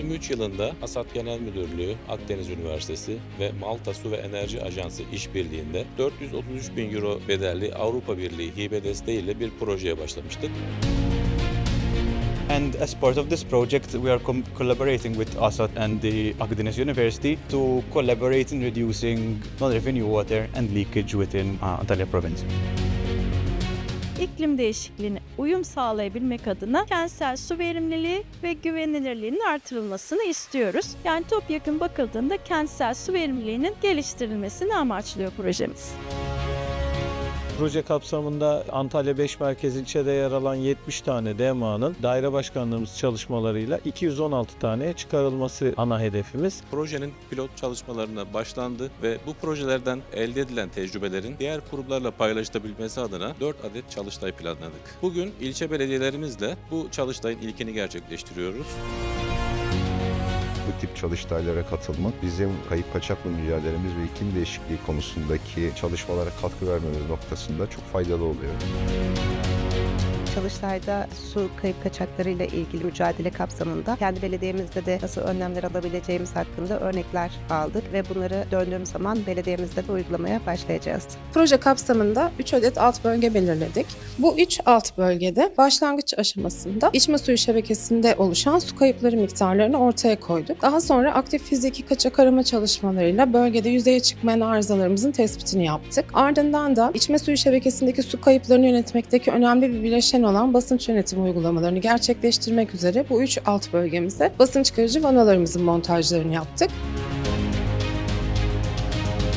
2023 yılında ASAD Genel Müdürlüğü, Akdeniz Üniversitesi ve Malta Su ve Enerji Ajansı işbirliğinde 433 bin euro bedelli Avrupa Birliği hibe desteğiyle bir projeye başlamıştık. And as part of this project, we are collaborating with ASAT and the Akdeniz University to collaborate in reducing non-revenue water and leakage within uh, Antalya province. İklim değişikliğine uyum sağlayabilmek adına kentsel su verimliliği ve güvenilirliğinin artırılmasını istiyoruz. Yani topyekun bakıldığında kentsel su verimliliğinin geliştirilmesini amaçlıyor projemiz. Proje kapsamında Antalya 5 merkez ilçede yer alan 70 tane DMA'nın daire başkanlığımız çalışmalarıyla 216 tane çıkarılması ana hedefimiz. Projenin pilot çalışmalarına başlandı ve bu projelerden elde edilen tecrübelerin diğer kurumlarla paylaşılabilmesi adına 4 adet çalıştay planladık. Bugün ilçe belediyelerimizle bu çalıştayın ilkini gerçekleştiriyoruz. Tip çalıştaylara katılmak bizim kayıp kaçakla mücadelemiz ve iklim değişikliği konusundaki çalışmalara katkı vermemiz noktasında çok faydalı oluyor. Çalıştayda su kayıp kaçaklarıyla ilgili mücadele kapsamında kendi belediyemizde de nasıl önlemler alabileceğimiz hakkında örnekler aldık ve bunları döndüğüm zaman belediyemizde de uygulamaya başlayacağız. Proje kapsamında 3 adet alt bölge belirledik. Bu 3 alt bölgede başlangıç aşamasında içme suyu şebekesinde oluşan su kayıpları miktarlarını ortaya koyduk. Daha sonra aktif fiziki kaçak arama çalışmalarıyla bölgede yüzeye çıkmayan arızalarımızın tespitini yaptık. Ardından da içme suyu şebekesindeki su kayıplarını yönetmekteki önemli bir bileşen olan basınç yönetimi uygulamalarını gerçekleştirmek üzere bu 3 alt bölgemize basınç çıkarıcı vanalarımızın montajlarını yaptık.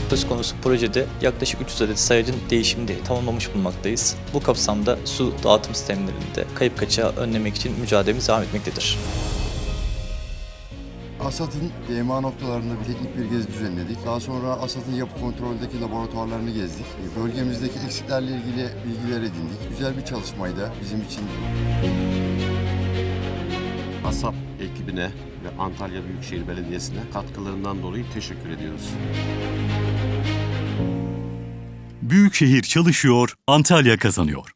Söz konusu projede yaklaşık 300 adet sayacın değişimini tamamlamış bulunmaktayız. Bu kapsamda su dağıtım sistemlerinde kayıp kaçağı önlemek için mücadelemiz devam etmektedir. ASAD'ın DMA noktalarında bir teknik bir gezi düzenledik. Daha sonra ASAD'ın yapı kontroldeki laboratuvarlarını gezdik. E, Bölgemizdeki eksiklerle ilgili bilgiler edindik. Güzel bir çalışmaydı bizim için. ASAP ekibine ve Antalya Büyükşehir Belediyesi'ne katkılarından dolayı teşekkür ediyoruz. Büyükşehir çalışıyor, Antalya kazanıyor.